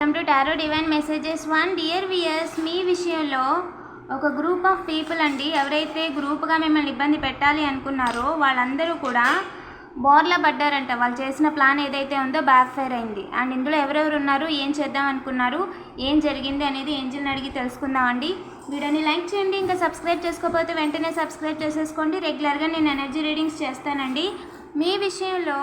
Welcome to tarot divine messages one dear viewers మీ విషయంలో ఒక group of people అండి ఎవరైతే గ్రూప్గా మిమ్మల్ని ఇబ్బంది పెట్టాలి అనుకున్నారో వాళ్ళందరూ కూడా బోర్లా పడ్డారంట. వాళ్ళు చేసిన ప్లాన్ ఏదైతే ఉందో బ్యాక్ ఫైర్ అయింది. అండ్ ఇందులో ఎవరెవరు ఉన్నారు ఏం చేద్దాం అనుకున్నారు ఏం జరిగింది అనేది ఏంజిల్ని అడిగి తెలుసుకుందామండి వీడియోని లైక్ చేయండి ఇంకా సబ్స్క్రైబ్ చేసుకోకపోతే వెంటనే సబ్స్క్రైబ్ చేసేసుకోండి. రెగ్యులర్గా నేను ఎనర్జీ రీడింగ్స్ చేస్తానండి. మీ విషయంలో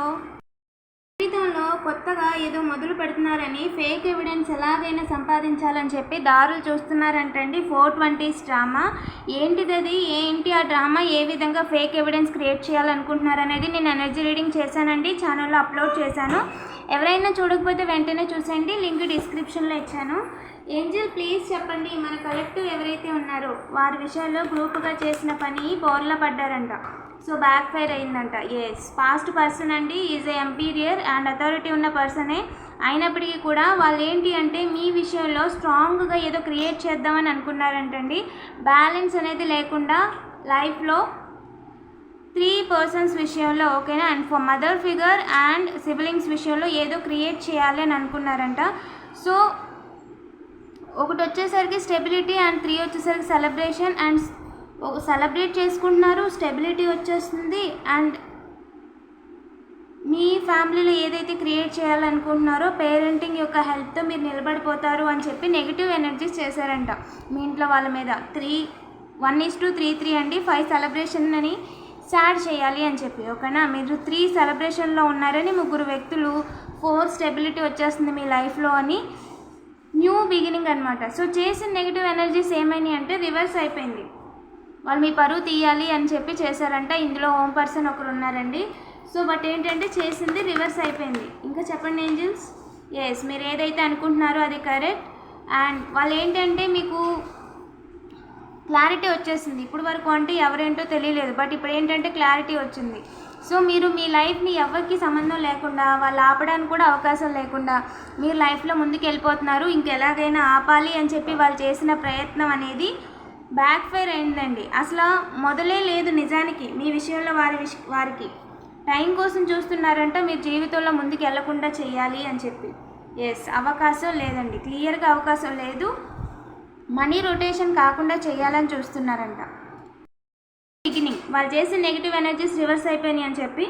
జీవితంలో కొత్తగా ఏదో మొదలు పెడుతున్నారని ఫేక్ ఎవిడెన్స్ ఎలాగైనా సంపాదించాలని చెప్పి దారులు చూస్తున్నారంటండి ఫోర్ ట్వంటీస్ డ్రామా. ఏంటిది అది? ఏంటి ఆ డ్రామా? ఏ విధంగా ఫేక్ ఎవిడెన్స్ క్రియేట్ చేయాలనుకుంటున్నారనేది నేను ఎనర్జీ రీడింగ్ చేశానండి ఛానల్లో అప్లోడ్ చేశాను. ఎవరైనా చూడకపోతే వెంటనే చూసేయండి లింక్ డిస్క్రిప్షన్లో ఇచ్చాను. ఏంజల్ ప్లీజ్ చెప్పండి మన కలెక్టివ్ ఎవరైతే ఉన్నారో వారి విషయాల్లో గ్రూప్గా చేసిన పని బోర్లా పడ్డారంట. సో బ్యాక్ ఫైర్ అయిందంట. ఎస్ పాస్ట్ పర్సన్ అండి. Is a emperor and authority ఉన్న పర్సనే అయినప్పటికీ కూడా వాళ్ళు ఏంటి అంటే మీ విషయంలో స్ట్రాంగ్గా ఏదో క్రియేట్ చేద్దామని అనుకున్నారంటండి. బ్యాలెన్స్ అనేది లేకుండా లైఫ్లో త్రీ పర్సన్స్ విషయంలో ఓకేనా and for mother figure and siblings విషయంలో ఏదో క్రియేట్ చేయాలి అని అనుకున్నారంట. సో ఒకటి వచ్చేసరికి స్టెబిలిటీ అండ్ త్రీ వచ్చేసరికి సెలబ్రేషన్ అండ్ ఒక సెలబ్రేట్ చేసుకుంటున్నారు స్టెబిలిటీ వచ్చేస్తుంది అండ్ మీ ఫ్యామిలీలో ఏదైతే క్రియేట్ చేయాలనుకుంటున్నారో పేరెంటింగ్ యొక్క హెల్ప్తో మీరు నిలబడిపోతారు అని చెప్పి నెగిటివ్ ఎనర్జీస్ చేశారంట. మీ ఇంట్లో వాళ్ళ మీద three one is two three three అండి ఫైవ్ సెలబ్రేషన్ అని సాడ్ చేయాలి అని చెప్పి ఓకేనా? మీరు త్రీ సెలబ్రేషన్లో ఉన్నారని ముగ్గురు వ్యక్తులు ఫోర్ స్టెబిలిటీ వచ్చేస్తుంది మీ లైఫ్లో అని న్యూ బిగినింగ్ అనమాట సో చేసిన నెగిటివ్ ఎనర్జీస్ ఏమైనాయి అంటే రివర్స్ అయిపోయింది. వాళ్ళు మీ పరువు తీయాలి అని చెప్పి చేశారంట. ఇందులో హోమ్ పర్సన్ ఒకరు ఉన్నారండి. సో బట్ ఏంటంటే చేసింది రివర్స్ అయిపోయింది. ఇంకా చెప్పండి ఏంజిల్స్? ఎస్ మీరు ఏదైతే అనుకుంటున్నారో అది కరెక్ట్. అండ్ వాళ్ళు ఏంటంటే మీకు క్లారిటీ వచ్చేసింది. ఇప్పుడు వరకు అంటే ఎవరేంటో తెలియలేదు. బట్ ఇప్పుడు ఏంటంటే క్లారిటీ వచ్చింది. సో మీరు మీ లైఫ్ని ఎవరికి సంబంధం లేకుండా వాళ్ళు ఆపడానికి కూడా అవకాశం లేకుండా మీరు లైఫ్లో ముందుకు వెళ్ళిపోతున్నారు ఇంకెలాగైనా ఆపాలి అని చెప్పి వాళ్ళు చేసిన ప్రయత్నం అనేది బ్యాక్ ఫైర్ అయిందండి. అసలు మొదలే లేదు నిజానికి మీ విషయంలో వారి విష వారికి. టైం కోసం చూస్తున్నారంట మీరు జీవితంలో ముందుకు వెళ్ళకుండా చేయాలి అని చెప్పి. ఎస్ అవకాశం లేదండి. క్లియర్గా అవకాశం లేదు. మనీ రొటేషన్ కాకుండా చేయాలని చూస్తున్నారంట. బిగినింగ్ వాళ్ళు చేసిన నెగిటివ్ ఎనర్జీస్ రివర్స్ అయిపోయినాయి అని చెప్పి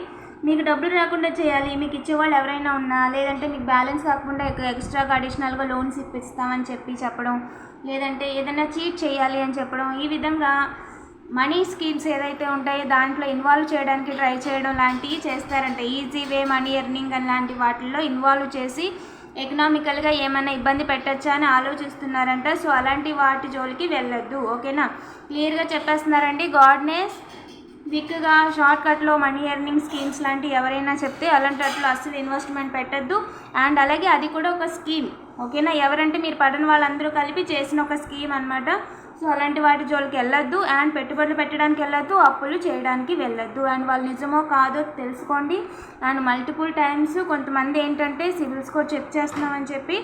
మీకు డబ్బులు రాకుండా చేయాలి మీకు ఇచ్చేవాళ్ళు ఎవరైనా ఉన్నా లేదంటే మీకు బ్యాలెన్స్ కాకుండా ఎక్స్ట్రాగా అడిషనల్గా లోన్స్ ఇప్పిస్తామని చెప్పి చెప్పడం లేదంటే ఏదైనా చీట్ చేయాలి అని చెప్పడం ఈ విధంగా మనీ స్కీమ్స్ ఏదైతే ఉంటాయో దాంట్లో ఇన్వాల్వ్ చేయడానికి ట్రై చేయడం లాంటివి చేస్తారంట. ఈజీ వే మనీ ఎర్నింగ్ అని లాంటి వాటిల్లో ఇన్వాల్వ్ చేసి ఎకనామికల్గా ఏమైనా ఇబ్బంది పెట్టచ్చా అని ఆలోచిస్తున్నారంట. సో అలాంటి వాటి జోలికి వెళ్ళొద్దు. ఓకేనా? క్లియర్గా చెప్పేస్తున్నారండి. గాడ్నెస్ క్విక్గా షార్ట్కట్లో మనీ ఎర్నింగ్ స్కీమ్స్ లాంటివి ఎవరైనా చెప్తే అలాంటి అస్సలు ఇన్వెస్ట్మెంట్ పెట్టద్దు. అండ్ అలాగే అది కూడా ఒక స్కీమ్. ఓకేనా? ఎవరంటే మీరు పడిన వాళ్ళందరూ కలిపి చేసిన ఒక స్కీమ్ అనమాట సో అలాంటి వాటి జోలికి వెళ్ళొద్దు. అండ్ పెట్టుబడులు పెట్టడానికి వెళ్ళొద్దు. అప్పులు చేయడానికి వెళ్ళొద్దు. అండ్ వాళ్ళు నిజమో కాదో తెలుసుకోండి. అండ్ మల్టిపుల్ టైమ్స్ కొంతమంది ఏంటంటే సివిల్ స్కోర్ చెక్ చేస్తున్నామని చెప్పి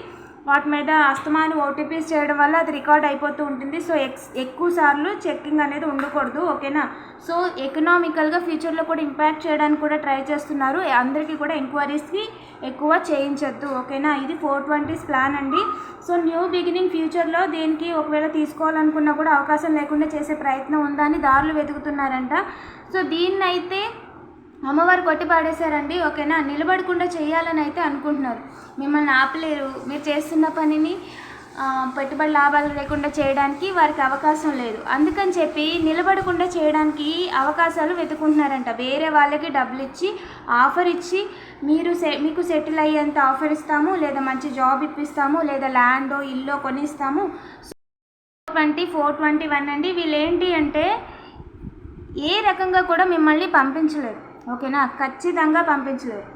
వాటి మీద అస్తమాను ఓటీపీస్ చేయడం వల్ల అది రికార్డ్ అయిపోతూ ఉంటుంది. సో ఎక్స్ ఎక్కువ సార్లు చెక్కింగ్ అనేది ఉండకూడదు ఓకేనా? సో ఎకనామికల్గా ఫ్యూచర్లో కూడా ఇంపాక్ట్ చేయడానికి కూడా ట్రై చేస్తున్నారు. అందరికీ కూడా ఎంక్వైరీస్కి ఎక్కువ చేయించొద్దు ఓకేనా? ఇది ఫోర్ ట్వంటీస్ ప్లాన్ అండి. సో న్యూ బిగినింగ్ ఫ్యూచర్లో దీనికి ఒకవేళ తీసుకోవాలనుకున్నా కూడా అవకాశం లేకుండా చేసే ప్రయత్నం ఉందని దారులు వెతుకుతున్నారంట. సో దీన్నైతే అమ్మవారు కొట్టి పాడేశారండి. ఓకేనా? నిలబడకుండా చేయాలని అయితే అనుకుంటున్నారు. మిమ్మల్ని ఆపలేరు. మీరు చేస్తున్న పనిని పెట్టుబడి లాభాలు లేకుండా చేయడానికి వారికి అవకాశం లేదు. అందుకని చెప్పి నిలబడకుండా చేయడానికి అవకాశాలు వెతుకుంటున్నారంట. వేరే వాళ్ళకి డబ్బులు ఇచ్చి ఆఫర్ ఇచ్చి మీరు సె మీకు సెటిల్ అయ్యేంత ఆఫర్ ఇస్తాము లేదా మంచి జాబ్ ఇప్పిస్తాము లేదా ల్యాండో ఇల్లు కొనిస్తాము. ట్వంటీ ఫోర్ ట్వంటీ వన్ అండి. వీళ్ళు ఏంటి అంటే ఏ రకంగా కూడా మిమ్మల్ని పంపించలేదు ఓకేనా? ఖచ్చితంగా పంపించలేరు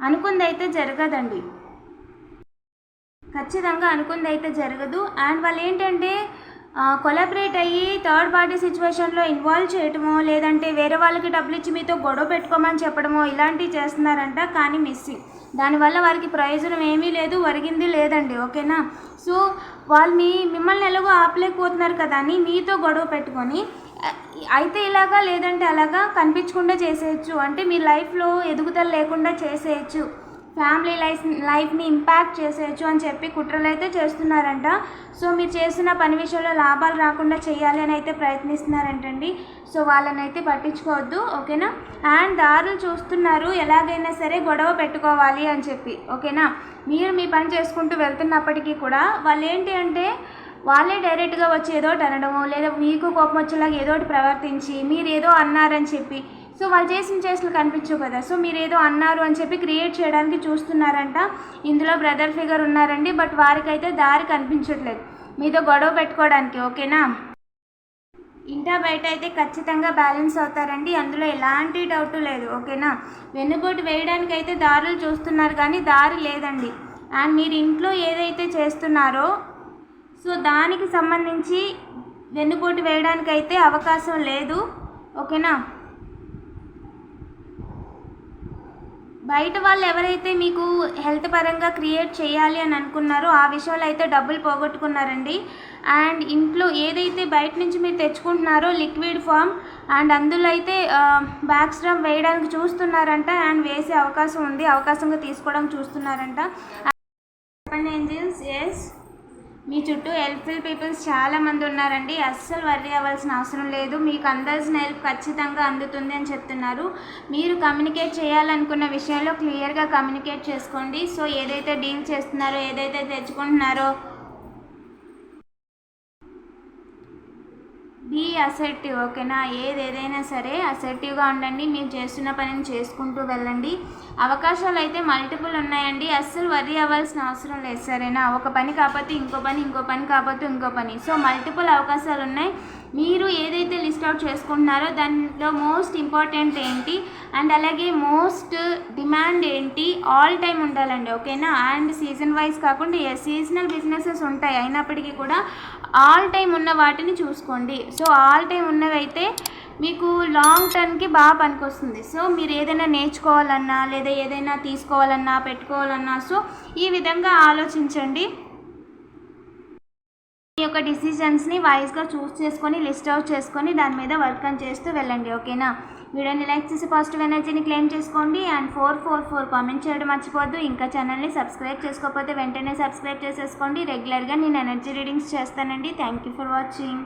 అనుకుంది అయితే జరగదండి. ఖచ్చితంగా అనుకుంది అయితే జరగదు. అండ్ వాళ్ళు ఏంటంటే కొలాబరేట్ అయ్యి థర్డ్ పార్టీ సిచ్యువేషన్లో ఇన్వాల్వ్ చేయటమో లేదంటే వేరే వాళ్ళకి డబ్బులు ఇచ్చి మీతో గొడవ పెట్టుకోమని చెప్పడమో ఇలాంటివి చేస్తున్నారంట కానీ మిస్సింగ్ దానివల్ల వారికి ప్రయోజనం ఏమీ లేదు ఒరిగింది లేదండి ఓకేనా? సో వాళ్ళు మీ మిమ్మల్ని ఎలాగో ఆపలేకపోతున్నారు కదా అని మీతో గొడవ పెట్టుకొని అయితే ఇలాగా లేదంటే అలాగా కనిపించకుండా చేసేయచ్చు. అంటే మీ లైఫ్లో ఎదుగుదల లేకుండా చేసేయచ్చు. ఫ్యామిలీ లైఫ్ లైఫ్ని ఇంపాక్ట్ చేసేయచ్చు అని చెప్పి కుట్రలు అయితే చేస్తున్నారంట. సో మీరు చేస్తున్న పని విషయంలో లాభాలు రాకుండా చేయాలి అని అయితే ప్రయత్నిస్తున్నారంటండి. సో వాళ్ళని అయితే పట్టించుకోవద్దు ఓకేనా? అండ్ దారులు చూస్తున్నారు ఎలాగైనా సరే గొడవ పెట్టుకోవాలి అని చెప్పి ఓకేనా? మీరు మీ పని చేసుకుంటూ వెళ్తున్నప్పటికీ కూడా వాళ్ళు ఏంటి అంటే వాళ్ళే డైరెక్ట్గా వచ్చి ఏదో అనడము లేదా మీకు కోపం వచ్చేలాగా ఏదో ఒకటి ప్రవర్తించి మీరు ఏదో అన్నారని చెప్పి సో వాళ్ళు చేసిన చేసినట్లు కనిపించవు కదా. సో మీరు ఏదో అన్నారు అని చెప్పి క్రియేట్ చేయడానికి చూస్తున్నారంట. ఇందులో బ్రదర్ ఫిగర్ ఉన్నారండి బట్ వారికైతే దారి కనిపించట్లేదు. మీతో గొడవ పెట్టుకోవడానికి ఓకేనా? ఇంటా బయట అయితే ఖచ్చితంగా బ్యాలెన్స్ అవుతారండి. అందులో ఎలాంటి డౌట్ లేదు ఓకేనా? వెన్నుపోటు వేయడానికి అయితే దారులు చూస్తున్నారు కానీ దారి లేదండి. అండ్ మీరు ఇంట్లో ఏదైతే చేస్తున్నారో సో దానికి సంబంధించి వెన్నుపోటు వేయడానికి అయితే అవకాశం లేదు. ఓకేనా? బయట వాళ్ళు ఎవరైతే మీకు హెల్త్ పరంగా క్రియేట్ చేయాలి అని అనుకున్నారో ఆ విషయంలో అయితే డబ్బులు పోగొట్టుకున్నారండి. అండ్ ఇంట్లో ఏదైతే బయట నుంచి మీరు తెచ్చుకుంటున్నారో లిక్విడ్ ఫామ్ అండ్ అందులో అయితే బ్యాక్ స్ట్రామ్ వేయడానికి చూస్తున్నారంట అండ్ వేసే అవకాశం ఉంది. అవకాశంగా తీసుకోవడం చూస్తున్నారంట. చెప్పండి ఏంజిల్స్ మీ చుట్టూ హెల్ప్ఫుల్ పీపుల్స్ చాలామంది ఉన్నారండి. అస్సలు వర్రీ అవ్వాల్సిన అవసరం లేదు. మీకు అందాల్సిన హెల్ప్ ఖచ్చితంగా అందుతుంది అని చెప్తున్నారు. మీరు కమ్యూనికేట్ చేయాలనుకున్న విషయంలో క్లియర్గా కమ్యూనికేట్ చేసుకోండి. సో ఏదైతే డీల్ చేస్తున్నారో ఏదైతే తెచ్చుకుంటున్నారో బీ అసెర్టివ్ ఓకేనా? ఏది ఏదైనా సరే అసెర్టివ్గా ఉండండి. మీరు చేస్తున్న పనిని చేసుకుంటూ వెళ్ళండి. అవకాశాలు అయితే మల్టిపుల్ ఉన్నాయండి. అస్సలు వర్రీ అవ్వాల్సిన అవసరం లేదు సరేనా? ఒక పని కాకపోతే ఇంకో పని ఇంకో పని కాకపోతే ఇంకో పని. సో మల్టిపుల్ అవకాశాలు ఉన్నాయి. మీరు ఏదైతే లిస్ట్ అవుట్ చేసుకుంటున్నారో దానిలో మోస్ట్ ఇంపార్టెంట్ ఏంటి? అండ్ అలాగే మోస్ట్ డిమాండ్ ఏంటి? ఆల్ టైం ఉండాలండి ఓకేనా? అండ్ సీజన్ వైజ్ కాకుండా సీజనల్ బిజినెసెస్ ఉంటాయి అయినప్పటికీ కూడా ఆల్ టైం ఉన్న వాటిని చూసుకోండి. సో ఆల్ టైం ఉన్నవైతే మీకు లాంగ్ టర్మ్కి బాగా పనికొస్తుంది. సో మీరు ఏదైనా నేర్చుకోవాలన్నా లేదా ఏదైనా తీసుకోవాలన్నా పెట్టుకోవాలన్నా సో ఈ విధంగా ఆలోచించండి. యొక్క డిసిషన్స్ని వైజ్గా చూస్ చేసుకొని లిస్ట్ అవుట్ చేసుకొని దాని మీద వర్క్ అని చేస్తూ వెళ్ళండి ఓకేనా? వీడియోని లైక్ చేసి పాజిటివ్ ఎనర్జీని క్లెయిమ్ చేసుకోండి and four four four comment చేయడం మర్చిపోద్దు ఇంకా ఛానల్ని సబ్స్క్రైబ్ చేసుకోకపోతే వెంటనే సబ్స్క్రైబ్ చేసేసుకోండి. రెగ్యులర్గా నేను ఎనర్జీ రీడింగ్స్ చేస్తానండి. Thank you for watching.